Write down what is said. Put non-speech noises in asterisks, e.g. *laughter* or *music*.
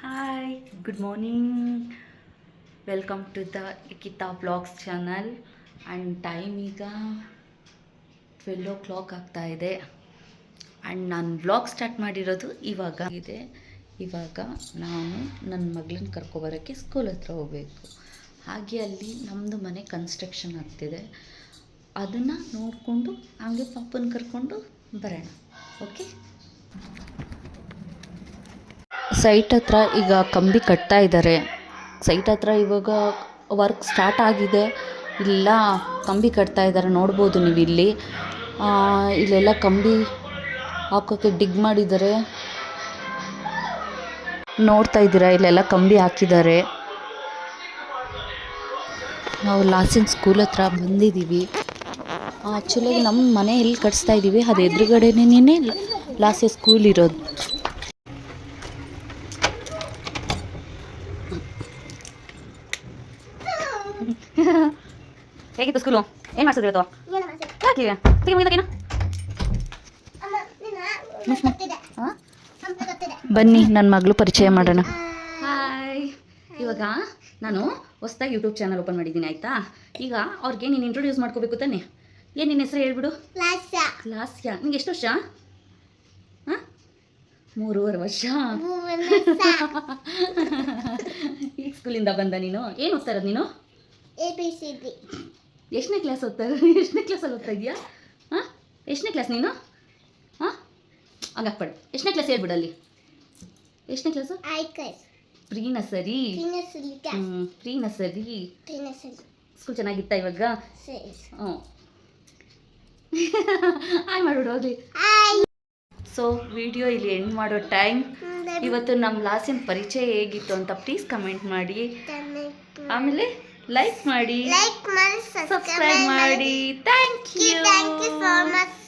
Hi good morning welcome to the Keisha blogs channel and time ಈಗ twelve o'clock ಆಗ್ತಾ ಇದೆ. And ನಾನು blog start ಮಾಡಿರೋದು ಇವಾಗ ಇದೆ. ಇವಾಗ ನಾನು ನನ್ನ ಮಗಳನ್ನ ಕರ್ಕೊಬರೋಕ್ಕೆ ಸ್ಕೂಲ್ ಹತ್ರ ಹೋಗಬೇಕು. ಹಾಗೆ ಅಲ್ಲಿ ನಮ್ಮದು ಮನೆ ಕನ್ಸ್ಟ್ರಕ್ಷನ್ ಆಗ್ತಿದೆ. ಅದನ್ನು ನೋಡಿಕೊಂಡು, ಹಾಗೆ ಪಾಪನ ಕರ್ಕೊಂಡು ಬರೋಣ. ಓಕೆ ಸೈಟ್ ಹತ್ರ ಈಗ ಕಂಬಿ ಕಟ್ತಾ ಇದ್ದಾರೆ ಸೈಟ್ ಹತ್ರ ಇವಾಗ ವರ್ಕ್ ಸ್ಟಾರ್ಟ್ ಆಗಿದೆ. ಇಲ್ಲ, ಕಂಬಿ ಕಟ್ತಾ ಇದ್ದಾರೆ ನೋಡ್ಬೋದು ನೀವು ಇಲ್ಲಿ. ಇಲ್ಲೆಲ್ಲ ಕಂಬಿ ಹಾಕೋಕ್ಕೆ ಡಿಗ್ ಮಾಡಿದ್ದಾರೆ. ನೋಡ್ತಾ ಇದ್ದೀರಾ, ಇಲ್ಲೆಲ್ಲ ಕಂಬಿ ಹಾಕಿದ್ದಾರೆ. ನಾವು ಲಾಸಿನ ಸ್ಕೂಲ್ ಹತ್ರ ಬಂದಿದ್ದೀವಿ. ಆ್ಯಕ್ಚುಲಾಗಿ ನಮ್ಮ ಮನೆ ಎಲ್ಲಿ ಕಟ್ಸ್ತಾ ಇದ್ದೀವಿ ಅದು ಎದುರುಗಡೆನೇ ಲಾಸಿ ಸ್ಕೂಲ್ ಇರೋದು. *laughs* ಹೇಗಿತ್ತು ಸ್ಕೂಲು ಏನು ಮಾಡ್ಸಿದ್ರಿ ಇವತ್ತು? ಯಾಕೆ? ತೆಗೆ ಮುಗಿದಕ್ಕೇನು ಹಾಂ? ಬನ್ನಿ ನನ್ನ ಮಗಳು ಪರಿಚಯ ಮಾಡೋಣ. ಹಾಯ್. ಇವಾಗ ನಾನು ಹೊಸದಾಗಿ ಯೂಟ್ಯೂಬ್ ಚಾನಲ್ ಓಪನ್ ಮಾಡಿದ್ದೀನಿ ಆಯ್ತಾ? ಈಗ ಅವ್ರಿಗೆ ನೀನು ಇಂಟ್ರೊಡ್ಯೂಸ್ ಮಾಡ್ಕೋಬೇಕು ತಾನೆ. ಏನು ನಿನ್ನ ಹೆಸರು ಹೇಳ್ಬಿಡು? ಲಾಸ್ಯ. ನಿಂಗೆ ಎಷ್ಟು ವರ್ಷ? ಹಾಂ? ಮೂರುವರೆ ವರ್ಷ. *laughs* ಈಗ ಸ್ಕೂಲಿಂದ ಬಂದ ನೀನು? ಏನು ಓದ್ತಾ ಇರೋದು ನೀನು? ಎಷ್ಟನೇ ಕ್ಲಾಸ್ ಓದ್ತಾ *laughs* ಎಷ್ಟನೇ ಕ್ಲಾಸಲ್ಲಿ ಓದ್ತಾ ಇದೆಯಾ? ಹಾಂ? ಎಷ್ಟನೇ ಕ್ಲಾಸ್ ನೀನು? ಹಾಂ? ಹಂಗಾಕ್ಬೇಡ ಎಷ್ಟನೇ ಕ್ಲಾಸ್ ಹೇಳ್ಬಿಡು ಅಲ್ಲಿ. ಎಷ್ಟನೇ ಕ್ಲಾಸು ಪ್ರೀ ನರ್ಸರಿ ಹ್ಞೂ ಪ್ರೀ ನರ್ಸರಿ ಸ್ಕೂಲ್ ಚೆನ್ನಾಗಿತ್ತಾ ಇವಾಗ? ಹ್ಞೂ *laughs* ಹಾಯ್ ಮಾಡ್ಬಿಡು ಹೋಗ್ಲಿ. ಸೊ ವಿಡಿಯೋ ಇಲ್ಲಿ ಎಂಡ್ ಮಾಡೋ ಟೈಮ್ ಇವತ್ತು ನಮ್ಮ ಲಾಸಿನ ಪರಿಚಯ ಹೇಗಿತ್ತು ಅಂತ ಪ್ಲೀಸ್ ಕಮೆಂಟ್ ಮಾಡಿ. ಆಮೇಲೆ ಲೈಕ್ ಮಾಡಿ ಲೈಕ್ ಮಾಡಿ ಸಬ್ಸ್ಕ್ರೈಬ್ ಮಾಡಿ thank you thank you so much